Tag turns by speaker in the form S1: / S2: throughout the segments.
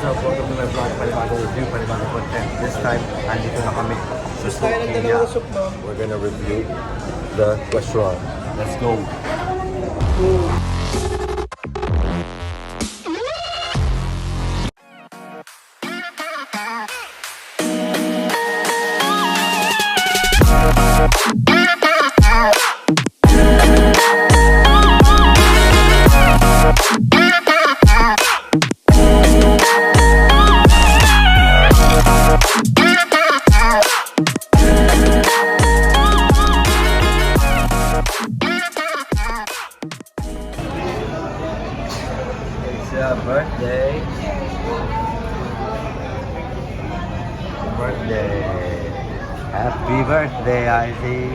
S1: What's up? Welcome to my vlog, Panibagong Review, Panibagong Content. This time, andito na kami sa Sukiya.
S2: We're gonna review the restaurant.
S1: Let's go. It's your birthday. Birthday. Happy birthday, Izzy.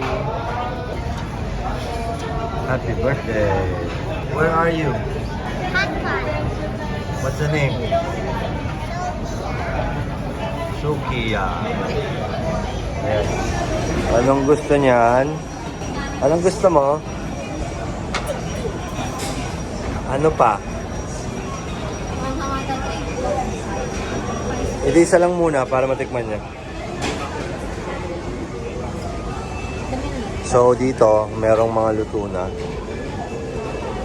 S1: Happy birthday. Where are you? What's the name? Sukiya. Yes. Anong gusto niyan? Anong gusto mo? Ano pa? Hindi isa lang muna para matikman niya. So dito, merong mga luto na.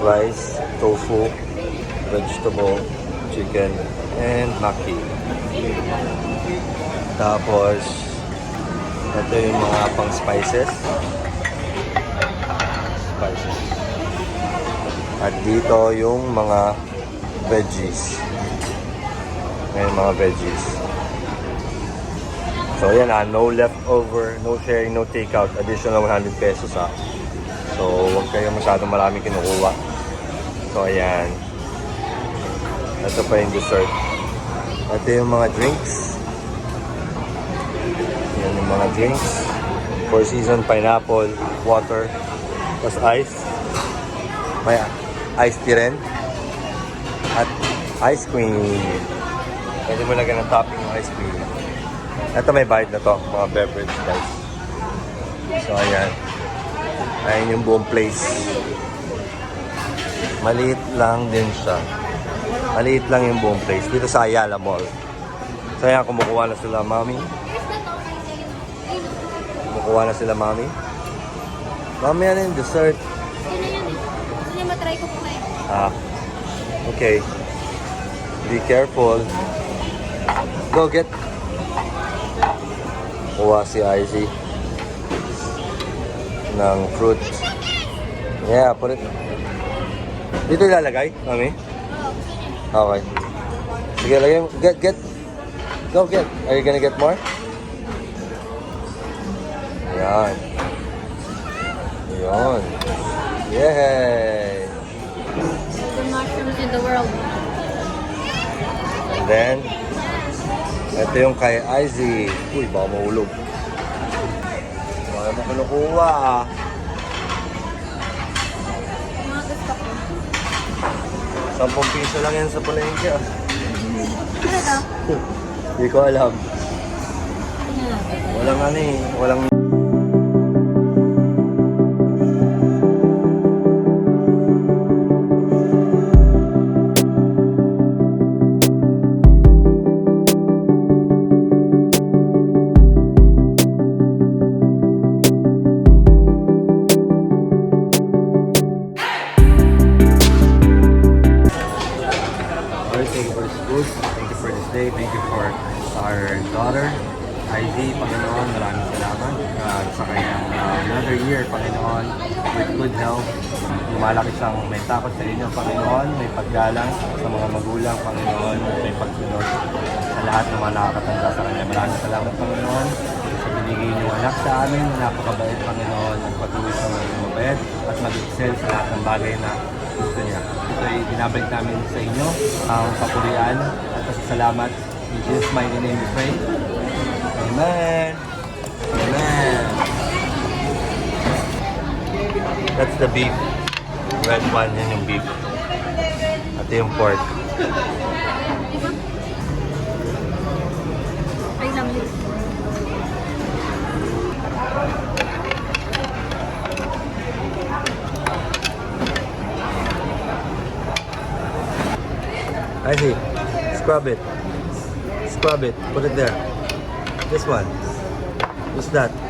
S1: Rice, tofu, vegetable, chicken, and maki. Tapos, ito yung mga pang spices. Spices. At dito yung mga veggies. May mga veggies. So yan ah, no leftover, no sharing, no takeout. Additional 100 pesos ah. So huwag kayo masyadong maraming kinukuha. So ayan. Ito pa yung dessert. Ito yung mga drinks. Yan yung mga drinks. Four season pineapple, water, plus ice. May iced tea rin. At ice cream. Pwede mo lagyan ng topping ng ice cream. Ito may bayad na to, mga beverage guys. So ayan. Ayan yung buong place. Maliit lang din siya. Maliit lang yung buong place. Dito sa Ayala Mall. So ayan, kumukuha na sila mami. Kumukuha na sila mami. Mami, ano yung dessert?
S3: Eh. Niya matry ko po kayo.
S1: Ah, okay. Be careful. Go get. Kuha si Izzy ng fruit. Yeah, put it. Dito ilalagay, mami? Okay. Sige, lagay mo. Get, get. Go, get. Are you gonna get more? Yan. Yan. Yay!
S3: The mushrooms in the world.
S1: And then, ito yung kay Izzy. Uy, baka mahulog. Baka mo kinukuha ah.
S3: Mga gusto ko.
S1: 10 piso lang yan sa palengke ah.
S3: Ano to?
S1: Hindi ko alam. Walang ano eh. Walang... food. Thank you for this day. Thank you for our daughter, Ivy, Panginoon. Maraming salamat uh, sa kanyang uh, another year, Panginoon, with good health. Lumalaki siyang may takot sa inyo, Panginoon. May paggalang sa mga magulang, Panginoon. May pagsunod sa lahat ng mga nakakatanda sa kanya. Maraming salamat, Panginoon, sa binigay niyong anak sa amin na napakabait, Panginoon, at patuloy sa maging mabait at mag-excel sa lahat ng bagay na gusto niya. Ito ay binabalik namin sa inyo ang papurian at pasasalamat. In Jesus' mighty name we pray. Amen. Amen. That's the beef. Red one, yan yung beef. At yung pork. I see. Scrub it. Scrub it. Put it there. This one. What's that?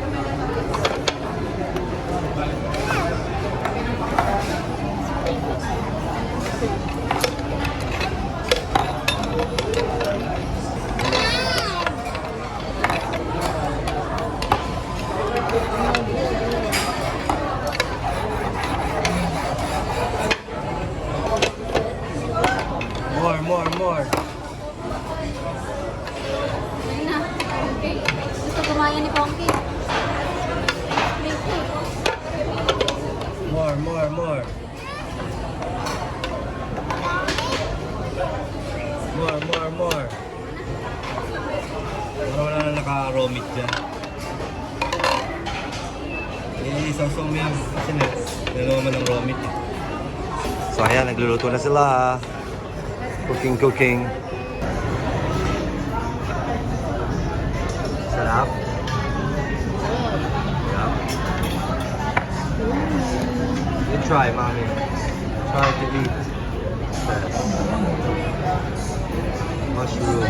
S3: Na
S1: naka-romit dyan. Eh, isaw-saw mo yan. Kasi na, nalaman ng romit eh. So ayan, nagluluto na sila. Cooking, cooking. Sarap. Sarap. You try, mommy. Try to eat. Mushroom.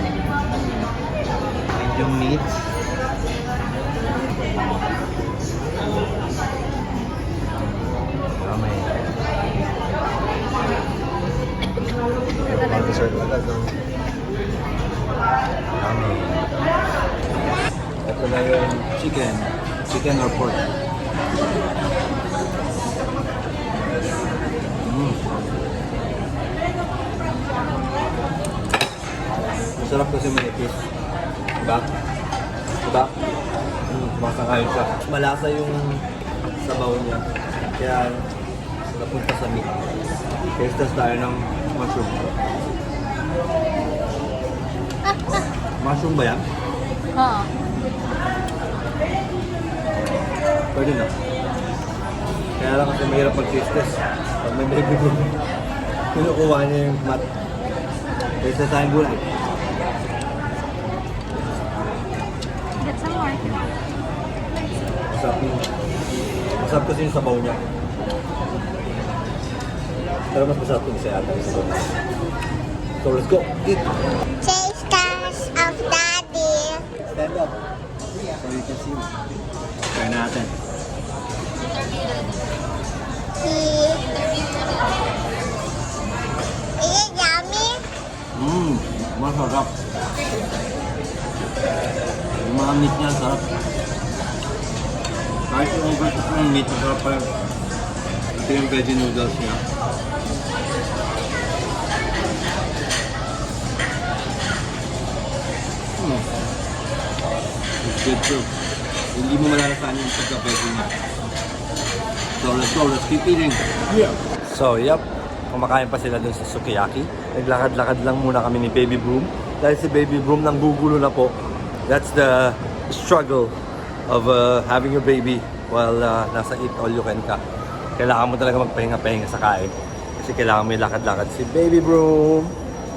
S1: And yung meat. Chicken. Chicken or pork. Mm. Masarap kasi manipis. Diba? Diba? Mm, masakayon siya. Malasa yung sabaw niya. Kaya napunta sa meat. Taste test tayo ng mushroom. Mushroom ba yan?
S3: Oo.
S1: Pwede na. Kaya lang kasi mahirap mag-taste test. Pag may baby boom, kinukuha niya yung mat. Taste test tayong gulay.
S3: Get some more.
S1: Masarap yung... Masarap kasi yung sabaw niya. Pero mas masarap yung isa yata yung sabaw. So let's go. Eat.
S4: Sisters of Daddy.
S1: Stand up. So you can see. Try natin.
S4: Is it yummy?
S1: Mmm, masarap. Yung mga meat niya, sarap. Kahit yung overcook ng meat, masarap pa rin. Ito yung veggie noodles niya. It's good too. Hindi mo malalasan yung pagka-veggie niya. So let's go, let's keep eating. Yeah. So, yep. Kumakain pa sila dun sa sukiyaki. Naglakad-lakad lang muna kami ni Baby Broom. Dahil si Baby Broom nang gugulo na po. That's the struggle of uh, having your baby while uh, nasa eat all you can ka. Kailangan mo talaga magpahinga-pahinga sa kain. Kasi kailangan may lakad-lakad si Baby Broom.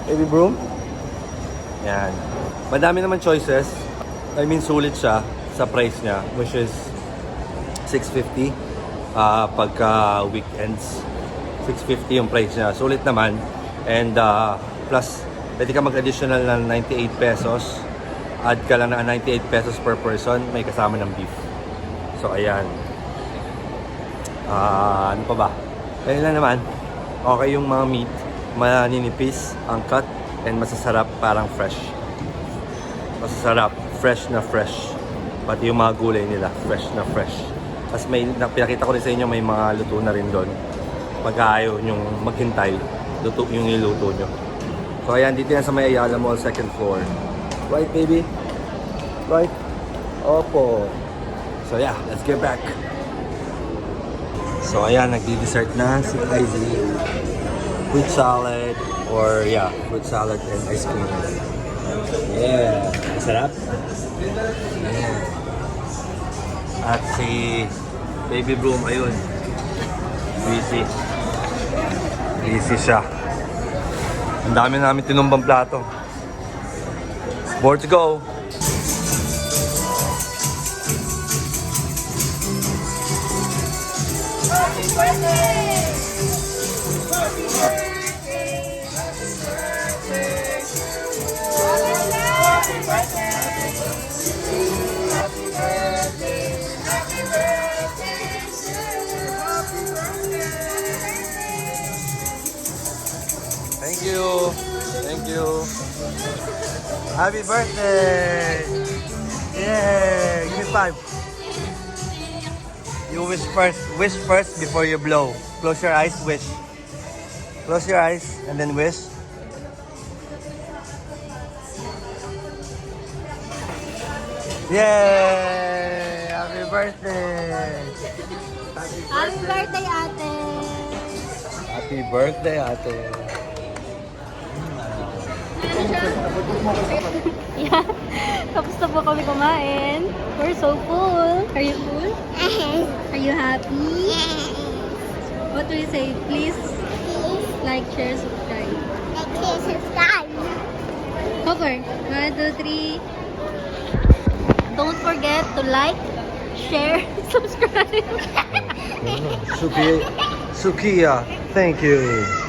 S1: Baby Broom? Yan. Madami naman choices. I mean, sulit siya sa price niya, which is 650 ah pagka weekends. 650 yung price niya. Sulit naman. And ah, plus, pwede ka mag-additional ng 98 pesos. Add ka lang ng 98 pesos per person. May kasama ng beef. So, ayan. Ah, ano pa ba? Ayun lang naman. Okay yung mga meat. Maninipis, ang cut, and masasarap parang fresh. Masasarap. Fresh na fresh. Pati yung mga gulay nila, fresh na fresh. Tapos may, na- pinakita ko rin sa inyo, may mga luto na rin doon. Pag ayaw yung maghintay, luto yung niluto nyo. So ayan, dito yan sa may Ayala Mall, second floor. Right, baby? Right? Opo. So yeah, let's get back. So ayan, nagdi-dessert na si Izzy. Fruit salad, or yeah, fruit salad and ice cream. Yeah. Masarap? At si Baby Broom, ayun. Busy. Busy siya. Ang dami namin tinumbang plato. More to go. Thank you. Thank you. Happy birthday! Yay! Give me five. You wish first. Wish first before you blow. Close your eyes. Wish. Close your eyes and then wish. Yay! Happy birthday!
S3: Happy birthday, ate!
S1: Happy birthday, ate.
S3: Yeah. Tapos na po kami kumain. We're so full. Are you full? Are you happy? What do you say? Please like, share, subscribe.
S4: Like, share, subscribe.
S3: Cover. One, two, three. Don't forget to like, share, subscribe.
S1: Suki, Sukiya, thank you.